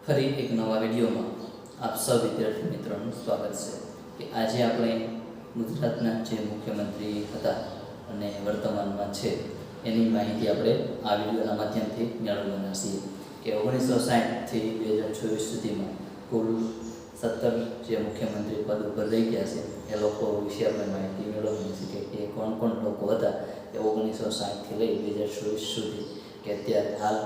ફરી એક નવા વિડીયોમાં આપ સૌ વિદ્યાર્થી મિત્રોનું સ્વાગત છે કે આજે આપણે ગુજરાતના જે મુખ્યમંત્રી હતા અને વર્તમાનમાં છે, એની માહિતી આપણે આ વિડીયોના માધ્યમથી મેળવવાના છીએ કે ઓગણીસો સાહીઠથી બે હજાર ચોવીસ સુધીમાં કુલ સત્તર જે મુખ્યમંત્રી પદ ઉપર રહી ગયા છે, એ લોકો વિશે આપણે માહિતી મેળવવાની છે કે એ કોણ કોણ લોકો હતા, એ ઓગણીસો સાઠથી લઈ બે હજાર ચોવીસ સુધી, કે અત્યારે હાલ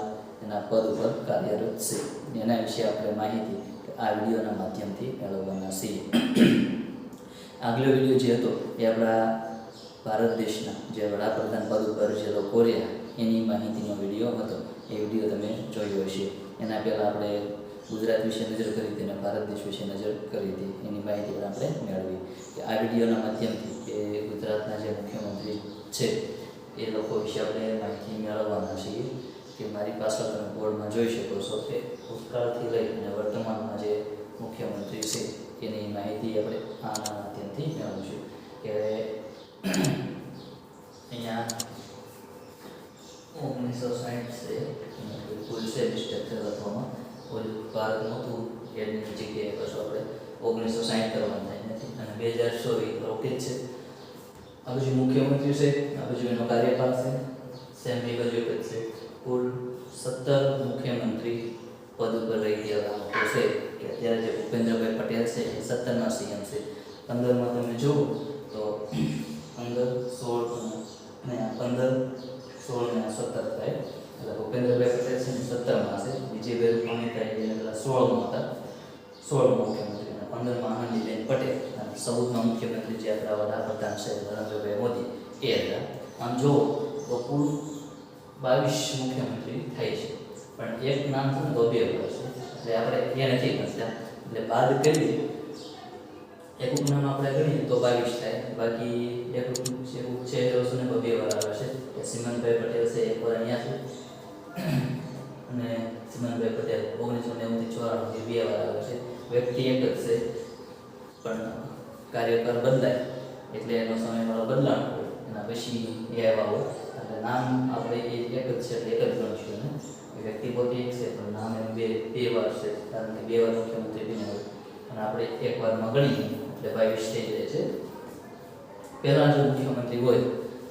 એના પદ ઉપર કાર્યરત છે. એના વિશે આપણે માહિતી આ વિડીયોના માધ્યમથી મેળવવાના છીએ. આગલો વીડિયો જે હતો એ આપણા ભારત દેશના જે વડાપ્રધાન પદ ઉપર જે લોકો રહ્યા, એની માહિતીનો વીડિયો હતો. એ વીડિયો તમે જોયો હશે. એના પહેલાં આપણે ગુજરાત વિશે નજર કરી હતી અને ભારત દેશ વિશે નજર કરી હતી. એની માહિતી પણ આપણે મેળવી. કે આ વિડીયોના માધ્યમથી કે ગુજરાતના જે મુખ્યમંત્રી છે, એ લોકો વિશે આપણે માહિતી મેળવવાના છીએ કે મારી પાછળ તમે બોર્ડમાં જોઈ શકો છો કે ભૂતકાળથી લઈ અને વર્તમાનમાં જે મુખ્યમંત્રી છે એની માહિતી આપણે આના માધ્યમથી મેળવીશું. કે અહીંયા ઓગણીસો સાઠ છે કુલ છે મિસ્ટેક લખવામાં ઓલું ભારત નહોતું એની જગ્યાએ પાછું આપણે ઓગણીસો સાઠ કરવાનું થાય નથી. અને બે હજાર સોળ જ છે. આ બાજુ મુખ્યમંત્રી છે, આ બાજુ એનો કાર્યકાળ છે. સેમ એ બાજુ છે. કુલ સત્તર મુખ્યમંત્રી પદ ઉપર રહી ગયા લોકો છે કે અત્યારે જે ભૂપેન્દ્રભાઈ પટેલ છે, એ સત્તરના સીએમ છે. પંદરમાં તમે જુઓ તો પંદર, સોળ ને આ પંદર, સોળ ને આ સત્તર થાય. એટલે ભૂપેન્દ્રભાઈ પટેલ છે ને સત્તરમાં છે. વિજયભાઈ રૂપાણી થાય એ પેલા સોળમાં હતા. સોળમાં મુખ્યમંત્રી અને પંદરમાં આનંદીબેન પટેલ. અને ચૌદમાં મુખ્યમંત્રી જે આપણા વડાપ્રધાન છે નરેન્દ્રભાઈ મોદી, એ હતા. આમ જુઓ તો કુલ બાવીસ મુખ્યમંત્રી થાય છે. પણ એક નામ છે ને તો બે વર્ષ છે એટલે આપણે એ નથી ગણતા એટલે બાદ કરીએ એક ઉપનામ આપણે ગણીએ તો બાવીસ થાય. બાકી એક છે છે ને વર્ષને બે વાર આવે છે. એ સિમનભાઈ પટેલ છે, એક વાર અહીંયા છે. અને સિમનભાઈ પટેલ ઓગણીસો નેવુંથી ચોરાણુંથી બે વાર આવે છે. વ્યક્તિ એક જ છે, પણ કાર્યકર બદલાય. એટલે એનો સમયગાળો બદલાણો એના પછી એ આવ્યા હોય. નામ આપણે એક જ છે, એક જ ગણશું ને? વ્યક્તિ પોતે એક છે, પણ નામ એનું બે બે વાર છે, કારણ કે બે વાર મુખ્યમંત્રી બન્યા અને આપણે એક વારમાં ગણીએ એટલે બાવીસ થઈ જાય છે. પહેલા જો મુખ્યમંત્રી હોય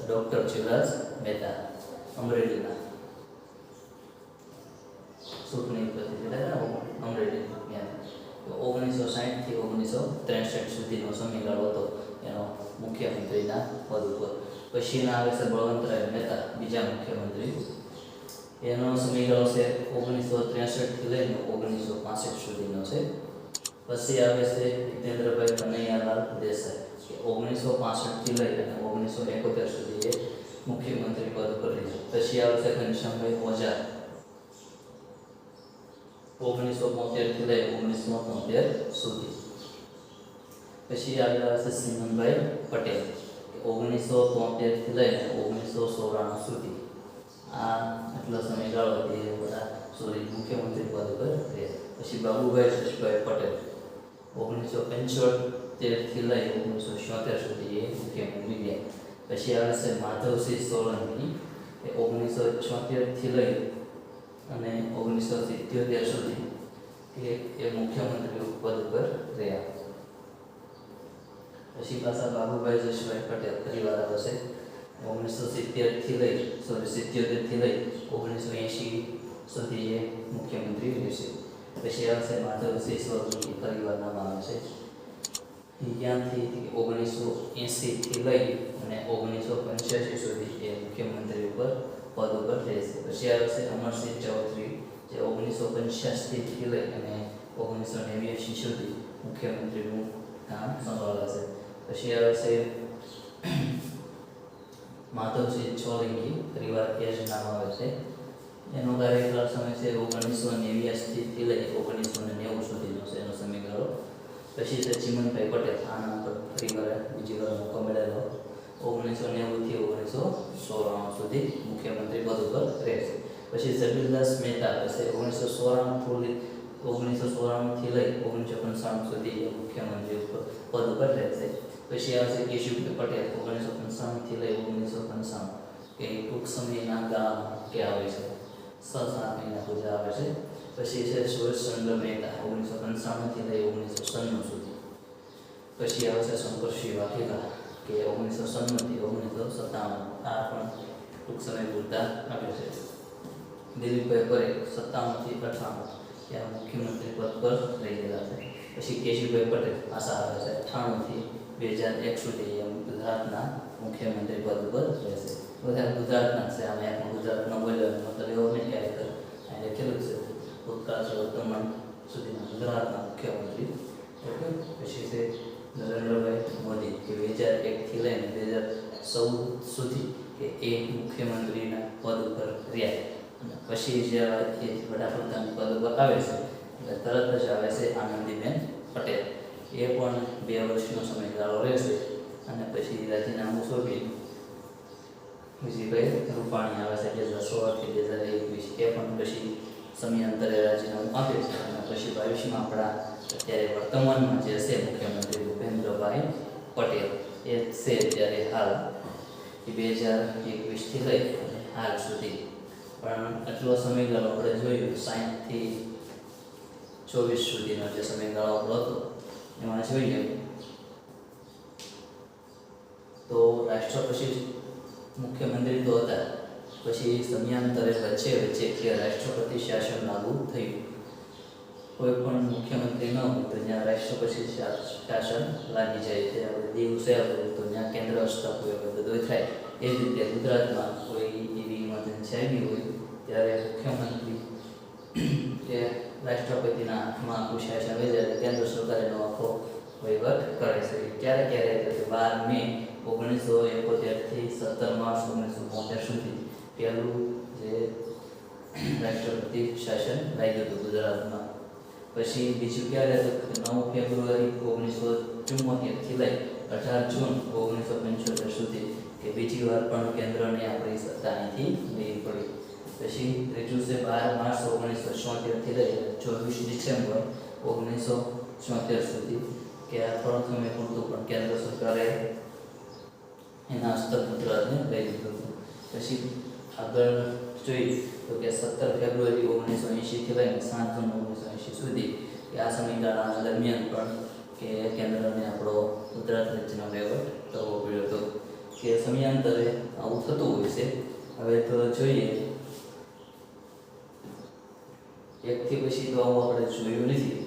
ડૉક્ટર શિવરાજ મહેતા, અમરેલીના. ચૂંટણી પ્રતિનિધિ અમરેલી ઓગણીસો સાહીઠથી ઓગણીસો ત્રેસઠ સુધીનો સમયગાળો હતો, એનો મુખ્યમંત્રીના પદ ઉપર. પછીના આવે છે બળવંતરાય મહેતા બીજા મુખ્યમંત્રી એનો સમયગાળો છે ઓગણીસો ત્રેસઠથી લઈને ઓગણીસો પાસઠ સુધીનો છે પછી આવે છે જીતેન્દ્રભાઈ કનૈયાલાલ દેસાઈ કે ઓગણીસો પાસઠથી લઈ અને ઓગણીસો એકોતેર સુધી એ મુખ્યમંત્રી પદ પર રહ્યા પછી આવે છે ઘનશ્યામભાઈ ઓઝા ઓગણીસો બોતેરથી લઈ ઓગણીસો તોતેર સુધી પછી આવ્યા છે સિમનભાઈ પટેલ ઓગણીસો તોતેરથી લઈને ઓગણીસો ચોરાણું સુધી. આ આટલો સમયગાળો તે બધા સોરી, મુખ્યમંત્રી પદ પર રહ્યા પછી બાબુભાઈ જશભાઈ પટેલ. ઓગણીસો પંચોતેરથી લઈ ઓગણીસો છોતેર સુધી એ મુખ્યમંત્રી રહ્યા પછી આવે છે માધવસિંહ સોલંકી. એ ઓગણીસો છોતેરથી લઈ અને ઓગણીસો સિત્યોતેર સુધી એ મુખ્યમંત્રી પદ ઉપર રહ્યા પછી પાછા બાબુભાઈ જશભાઈ પટેલ પરિવાર આવશે ઓગણીસો સિત્તેરથી લઈ સોરી સિત્યોતેરથી લઈ, ઓગણીસો એંશી સુધી એ મુખ્યમંત્રી રહેશે પછી આવશે માધવસિંહ સ્વરૂપી પરિવાર નામ આવે છે ત્યાંથી ઓગણીસો એંશીથી લઈ અને ઓગણીસો પંચ્યાસી સુધી એ મુખ્યમંત્રી ઉપર પદ ઉપર રહેશે પછી આવશે અમરસિંહ ચૌધરી, જે ઓગણીસો પંચ્યાસીથી લઈ અને ઓગણીસો નેવ્યાસી સુધી મુખ્યમંત્રીનું કામ સંભાળશે. પછી આવશે માધવસિંહ સોલંકી પરિવાર જ નામ આવે છે. એનો કાર્યકાળ સમય છે ઓગણીસો નેવ્યાસીથી લઈ ઓગણીસો ને નેવું સુધીનો છે એનો સમયગાળો. પછી છે ચિમનભાઈ પટેલ, આના પર પરિવાર બીજી વાર મોકો મળેલો ઓગણીસો નેવુંથી ઓગણીસો સોળાણું સુધી મુખ્યમંત્રી પદ ઉપર રહેશે. પછી જબીરદાસ મહેતા હશે ઓગણીસો ચોરાણું ઓગણીસો ચોરાણુંથી લઈ ઓગણીસો પંચાણું સુધી મુખ્યમંત્રી પદ ઉપર રહેશે. પછી આવશે કેશુભાઈ પટેલ ઓગણીસો પંચાણુંથી લઈ ઓગણીસો પંચાણું કે ટૂંક સમયના ગામ કે આવે છે. સ સાત મહિના પૂજા આવે છે. પછી છે સુરેશચંદ્ર મહેતા ઓગણીસો પંચાણુંથી લઈ ઓગણીસો સન્નું સુધી. પછી આવશે શંકરસિંહ વાઘેલા કે ઓગણીસો સન્નુંથી ઓગણીસો સત્તાણું આ પણ ટૂંક સમય પૂરતા આવે છે. દિલીપભાઈ પરેખ સત્તાવનથી અઠાણું ત્યાં મુખ્યમંત્રી પદ પર લઈ ગયેલા છે. પછી કેશુભાઈ પટેલ આશા આવે છે અઠ્ઠાણુંથી બે હજાર એક સુધી એમ ગુજરાતના મુખ્યમંત્રી પદ ઉપર રહેશે. બધા ગુજરાતના છે અમે આપણે ગુજરાતનો બોલ્યો મતલબ એવો નહીં ક્યારેક અહીં લખેલું છે. ભૂતકાળ વર્તમાન સુધીના ગુજરાતના મુખ્યમંત્રી. ઓકે? પછી છે, નરેન્દ્રભાઈ મોદી, કે બે હજાર એકથી લઈને બે હજાર ચૌદ સુધી કે એ મુખ્યમંત્રીના પદ ઉપર રહ્યા. પછી જે વડાપ્રધાન પદ ઉપર આવે છે, એટલે તરત જ આવે છે આનંદીબેન પટેલ. એ પણ બે વર્ષનો સમયગાળો રહેશે અને પછી રાજીનામું સોંપી વિજયભાઈ રૂપાણી આવે છે બે હજાર સોળથી બે હજાર એકવીસ, એ પણ પછી સમયાંતરે રાજીનામું આપે છે અને પછી ભવિષ્યમાં આપણા અત્યારે વર્તમાનમાં જે છે મુખ્યમંત્રી ભૂપેન્દ્રભાઈ પટેલ, એ છે અત્યારે હાલ. એ બે હજાર એકવીસથી લઈ હાલ સુધી. પણ આટલો સમયગાળો આપણે જોયું સાહીઠથી ચોવીસ સુધીનો જે સમયગાળો આપણો હતો એમાં જોઈએ તો રાષ્ટ્રપતિ મુખ્યમંત્રી તો હતા પછી સમયાંતરે વચ્ચે વચ્ચે રાષ્ટ્રપતિ શાસન લાગુ થયું. કોઈ પણ મુખ્યમંત્રી ન હોય તો ત્યાં રાષ્ટ્રપતિ શાસન લાગી જાય છે. આપણે દિવસે આપણે તો ત્યાં કેન્દ્ર હસ્તક હોય બધું થાય. એ જ રીતે ગુજરાતમાં કોઈ એવી ઇમરજન્સી આવી હોય, ત્યારે મુખ્યમંત્રી કે રાષ્ટ્રપતિના હાથમાં આખું શાસન હોય ત્યારે કેન્દ્ર સરકાર એનો આખો વહીવટ કરે છે. ક્યારે ક્યારે તો બાર મે ઓગણીસો એકોતેરથી સત્તર માર્ચ ઓગણીસો બોતેર સુધી પહેલું જે રાષ્ટ્રપતિ શાસન લાગ્યું હતું ગુજરાતમાં. પછી બીજું ક્યારે હતું નવ ફેબ્રુઆરી ઓગણીસો ચુમ્મોતેરથી લઈ અઢાર જૂન ઓગણીસો પંચોતેર સુધી કે બીજી વાર પણ કેન્દ્રને આપણી સત્તા અહીંથી લેવી પડી. પછી ત્રીજું છે બાર માર્ચ ઓગણીસો છોતેરથી લઈ ચોવીસ ડિસેમ્બર ઓગણીસો છોતેર સુધી કે આ થોડો સમય પૂરતું પણ કેન્દ્ર સરકારે એના હસ્તક ગુજરાતને લઈ દીધું હતું. પછી આગળ જોઈએ તો કે સત્તર ફેબ્રુઆરી ઓગણીસો એંશીથી લઈને સાત જૂન ઓગણીસો એંશી સુધી કે આ સમયગાળા દરમિયાન પણ કે કેન્દ્રને આપણો ગુજરાત રાજ્યનો વહીવટ કરવો પડ્યો હતો. કે સમયાંતરે આવું થતું હોય છે. હવે તો જોઈએ એકથી પછી તો આવું આપણે જોયું નથી.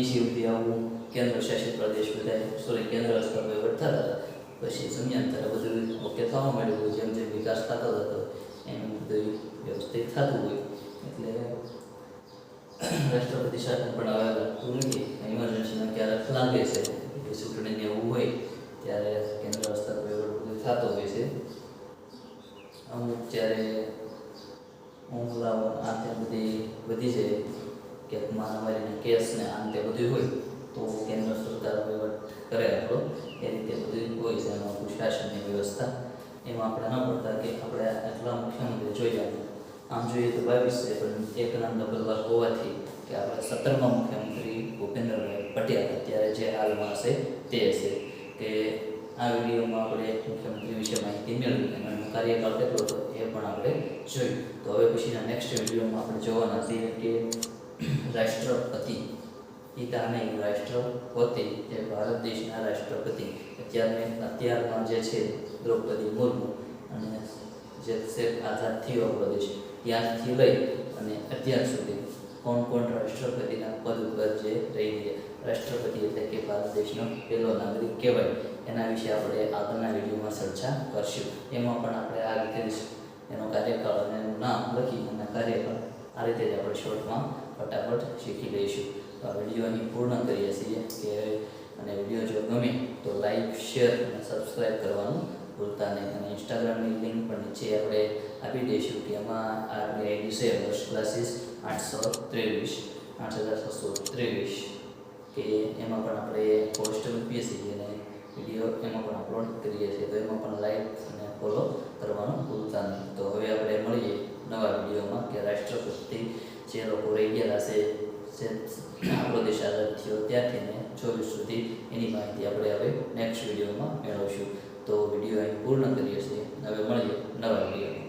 એસી સુધી આવું કેન્દ્ર શાસિત પ્રદેશ બધા સોરી કેન્દ્ર સ્તર વહીવટ થતા પછી સમયાંતરે બધું ઓકે થવા માંડ્યું જેમ જેમ વિકાસ થતો હતો એમ બધું વ્યવસ્થિત થતું હોય એટલે રાષ્ટ્રપતિ શાસન પણ હવે લાગતું નથી. ઇમરજન્સીમાં ક્યારેક લાગે છે. ચૂંટણીને એવું હોય, ત્યારે કેન્દ્ર સ્તર વહીવટ થતો હોય છે. અમુક જ્યારે હુમલાઓ આ તે બધી વધી જાય કે મહામારીના કેસ ને આ બધું હોય તો કેન્દ્ર સરકાર વહીવટ કરે આપણો એ રીતે બધું હોય છે એમાં આખું વ્યવસ્થા એમાં આપણે ન પડતા કે આપણે આટલા મુખ્યમંત્રી જોઈએ આમ જોઈએ તો બાવીસ છે પણ એક નામ ડબલ વાર હોવાથી કે આપણે સત્તરમાં મુખ્યમંત્રી ભૂપેન્દ્રભાઈ પટેલ અત્યારે જે હાલમાં છે તે છે કે આ વિડીયોમાં આપણે મુખ્યમંત્રી વિશે માહિતી મેળવી અને એમનો કાર્યકાળ કેટલો હતો એ પણ આપણે જોયું. તો હવે પછીના નેક્સ્ટ વિડીયોમાં આપણે જોવાના છીએ કે રાષ્ટ્રપતિ, પિતા નહીં, રાષ્ટ્રપતિ, જે ભારત દેશના રાષ્ટ્રપતિ, અત્યારને અત્યારમાં જે છે દ્રૌપદી મુર્મુ અને જે શેખ આઝાદ થયો આપણો દેશ લઈ અને અત્યાર સુધી કોણ કોણ રાષ્ટ્રપતિના પદ ઉપર જે રહી ગયા. રાષ્ટ્રપતિ એટલે કે ભારત દેશનો પહેલો નાગરિક કહેવાય. એના વિશે આપણે આગળના વિડીયોમાં ચર્ચા કરશું. એમાં પણ આપણે આ રીતે એનો કાર્યકાળ અને એનું નામ લખી અને કાર્યકાળ આ રીતે જ આપણે શોર્ટમાં ફટાફટ શીખી લઈશું. તો આ વીડિયો પૂર્ણ કરીએ છીએ. કે અને વીડિયો જો ગમે તો લાઈક, શેર અને સબસ્ક્રાઈબ કરવાનું ભૂલતા નહીં. અને ઇન્સ્ટાગ્રામની લિંક પણ નીચે આપણે આપી દઈશું કે એમાં આપણી આઈડી છે. વર્ષ ક્લાસીસ આઠસો ત્રેવીસ, આઠ હજાર છસો ત્રેવીસ. કે એમાં પણ આપણે મૂકીએ છીએ અને વીડિયો એમાં પણ અપલોડ કરીએ છીએ. તો એમાં પણ લાઈક અને ફોલો કરવાનું ભૂલતા નહીં. તો હવે આપણે મળીએ નવા વિડીયોમાં કે રાષ્ટ્રપતિ જે લોકો રહી ગયેલા છે આપણો દેશ આઝાદ થયો ત્યારથી ને ચોવીસ સુધી એની માહિતી આપણે હવે નેક્સ્ટ વિડીયોમાં મેળવશું. તો વીડિયો અહીં પૂર્ણ કરીએ છીએ. હવે મળીએ નવા વીડિયો